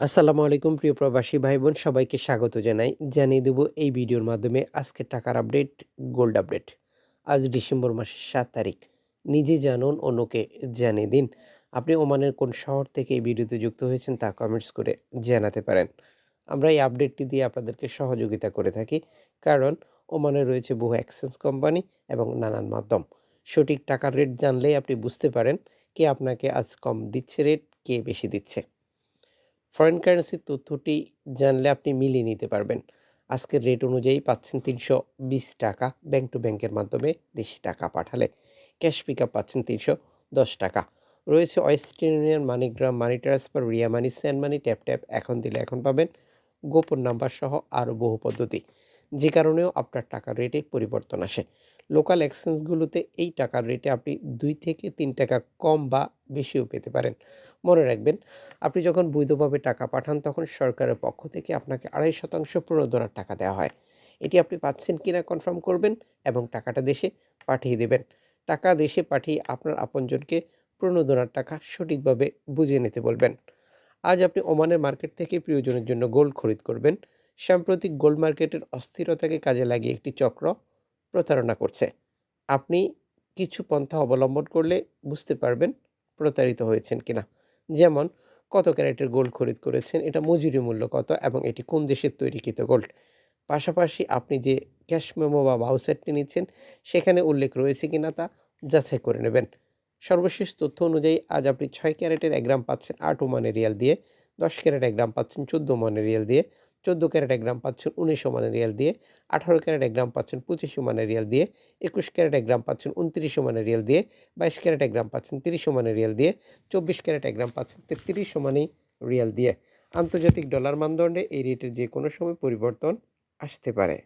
আসসালামু আলাইকুম, প্রিয় প্রবাসী ভাই বোন সবাইকে স্বাগত জানাই। জানিয়ে দেব এই ভিডিওর মাধ্যমে আজকে টাকার আপডেট, গোল্ড আপডেট। আজ ডিসেম্বর মাসের সাত তারিখ। নিজে জানুন, অন্যকে জানিয়ে দিন। আপনি ওমানের কোন শহর থেকে এই ভিডিওতে যুক্ত হয়েছেন তা কমেন্টস করে জানাতে পারেন। আমরা এই আপডেটটি দিয়ে আপনাদেরকে সহযোগিতা করে থাকি, কারণ ওমানে রয়েছে বহু এক্সচেঞ্জ কোম্পানি এবং নানান মাধ্যম। সঠিক টাকার রেট জানলেই আপনি বুঝতে পারেন কে আপনাকে আজ কম দিচ্ছে রেট কে বেশি দিচ্ছে। ফরেন কারেন্সির তথ্যটি জানলে আপনি মিলিয়ে নিতে পারবেন। আজকের রেট অনুযায়ী পাচ্ছেন তিনশো বিশ টাকা ব্যাংক টু ব্যাংকের মাধ্যমে দেশি টাকা পাঠালে। ক্যাশ পিক আপ পাচ্ছেন তিনশো দশ টাকা। রয়েছে Western Union MoneyGram money transfer Ria money send money tap tap এখন দিলে এখন পাবেন। গোপন নাম্বার সহ আরও বহু পদ্ধতি। যে কারণেও আপনার টাকার রেটে পরিবর্তন আসে। লোকাল এক্সচেঞ্জগুলোতে এই টাকার রেটে আপনি দুই থেকে তিন টাকা কম বা বেশিও পেতে পারেন। মনে রাখবেন, আপনি যখন বৈধভাবে টাকা পাঠান, তখন সরকারের পক্ষ থেকে আপনাকে আড়াই শতাংশ প্রণোদনার টাকা দেওয়া হয়। এটি আপনি পাচ্ছেন কিনা কনফার্ম করবেন এবং টাকাটা দেশে পাঠিয়ে দেবেন। টাকা দেশে পাঠিয়ে আপনার আপনজনকে প্রণোদনার টাকা সঠিকভাবে বুঝিয়ে নিতে বলবেন। আজ আপনি ওমানের মার্কেট থেকে প্রিয়জনের জন্য গোল্ড খরিদ করবেন। সাম্প্রতিক গোল্ড মার্কেটের অস্থিরতাকে কাজে লাগিয়ে একটি চক্র প্রতারণা করছে। আপনি কিছু পন্থা অবলম্বন করলে বুঝতে পারবেন প্রতারিত হয়েছেন কিনা। যেমন, কত ক্যারেটের গোল্ড খরিদ করেছেন, এটা মজুরি মূল্য কত এবং এটি কোন দেশের তৈরিকৃত গোল্ড। পাশাপাশি আপনি যে ক্যাশ মেমো বা বাউসেটটি নিচ্ছেন, সেখানে উল্লেখ রয়েছে কিনা তা যাচাই করে নেবেন। সর্বশেষ তথ্য অনুযায়ী, আজ আপনি ছয় ক্যারেটের এক গ্রাম পাচ্ছেন আট ওমানের রিয়াল দিয়ে, দশ ক্যারেট এক গ্রাম পাচ্ছেন চোদ্দ ওমানের রিয়াল দিয়ে চোদ্দ ক্যারেট এক গ্রাম পাচ্ছেন উনিশশো মানে রিয়াল দিয়ে, আঠারো ক্যারেট এক গ্রাম পাচ্ছেন পঁচিশ মানে রিয়াল দিয়ে, একুশ ক্যারেট এক গ্রাম পাচ্ছেন উনত্রিশ মানে রিয়াল দিয়ে, বাইশ ক্যারেট এক গ্রাম পাচ্ছেন তিরিশ মানে রিয়াল দিয়ে, চব্বিশ ক্যারেট এক গ্রাম পাচ্ছেন তেত্রিশ মানে রিয়াল দিয়ে। আন্তর্জাতিক ডলার মানদণ্ডে এই রেটের যে কোনো সময় পরিবর্তন আসতে পারে।